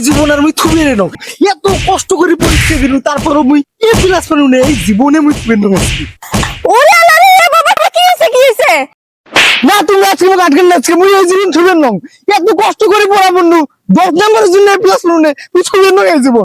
জীবন আর মুই থুবে রে এত কষ্ট করে পরীক্ষা দিলু তারপর মুই এ প্লাস পানু নে এই জীবনে মুই থুবে না ওরে আল্লাহ রে বাবা কি হইছে কি হইছে? না তুমি আজকে মোক আটকেন না আজকে মুই এই জীবন থুবে না এত কষ্ট করে পড়া বন্ধু দশ নম্বরের জন্য প্লাস পানু নে মুই থুবে না এই জীবন।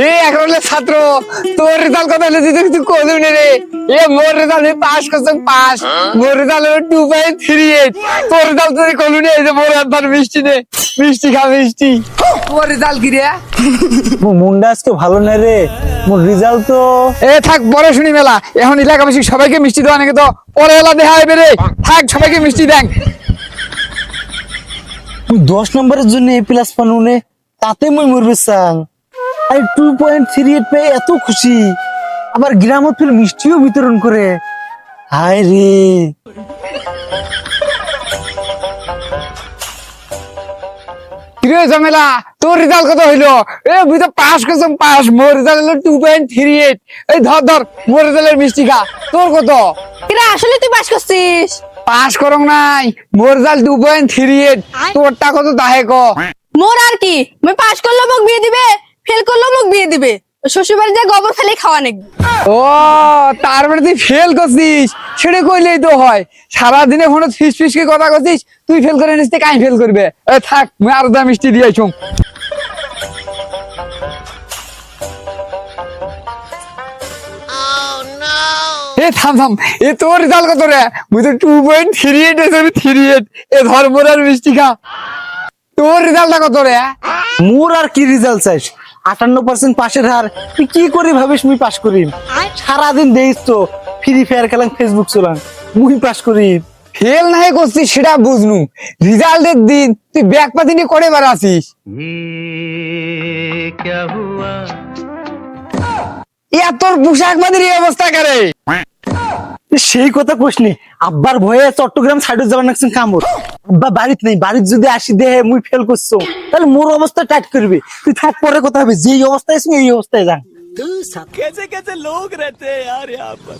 এ একরলে ছাত্র তোর রেজাল্ট কত হলে তুই তুই নে রে? এ মোর রেজাল্ট পাস করছ পাস মোর result two point three eight তোর রেজাল্ট তুই কলু নে এই যে মোর মিষ্টি নে মিষ্টি খা মিষ্টি। তোর রেজাল্ট কি রে? মনটা আজকে ভালো না রে। মোর রেজাল্ট তো এ থাক বড় শুনি মেলা। এখন এলাকাবাসী সবাইকে মিষ্টি দেওয়া নাকি তো? পরে এলা দেখা হবে রে। থাক সবাইকে মিষ্টি দেন। দশ নম্বরের জন্য এ প্লাস পানু নে। তাতে মুই মরবে চাং আর টু পয়েন্ট থ্রি এইট পেয়ে এত খুশি। আবার গ্রামত ফির মিষ্টিও বিতরণ করে। হায় রে। কিরে ঝামেলা? তোর রেজাল্ট কত হইল? এ বুঝ তো পাস পাস মোর রেজাল্ট হলো টু পয়েন্ট থ্রি এইট এই ধর ধর মোর রেজাল্টের মিষ্টি খা। তোর কত? কিরা আসলে তুই পাস করছিস? পাস করং নাই। মোর result two point three eight তোরটা কত তাহে ক। মোর আর কি? মই পাস করল মোক বিয়ে দিবে? ফেল করল মোক বিয়ে দিবে। শ্বশুর বাড়ি যা গোবর ফেলে খাওয়া নাকি? ও তার মানে তুই ফেল করছিস? সেটা কইলেই তো হয়। সারাদিনে ফোনে ফিস ফিস কে কথা করছিস তুই ফেল করে নিস কাই ফেল করবে? এ থাক মুই আর দা মিষ্টি দিয়ে আইছুম। এ থাম থাম। এ তোর রেজাল্ট কত রে? মুই তো two point three eight three eight এ ধর মোর মিষ্টি খা। তোর রেজাল্টটা কত রে? মোর আর কি রেজাল্ট চাইস? আটান্ন পার্সেন্ট পাশের হার। তুই কি করে ভাবিস মুই পাস করিম সারাদিন দেখিস তো ফ্রি ফায়ার খেলাম ফেসবুক চলাম মুই পাস করি। ফেল নাই করছিস সেটা বুঝনু। রেজাল্টের দিন তুই ব্যাগ পাতি নিয়ে করে বার আসিস ইয়া তোর পোশাক মাদের এই অবস্থা করে? সেই কথা কোসনি আব্বার ভয়ে চট্টগ্রাম সাইডে যাবার নাকছেন কামড় আব্বা বাড়িতে নেই বাড়িতে যদি আসি দেহে মুই ফেল করছো তাহলে মোর অবস্থা টাইট করবে তুই থাক পরে কথা হবে যেই অবস্থায় আছিস এই অবস্থায় যা कैसे कैसे लोग रहते हैं यार यहाँ पर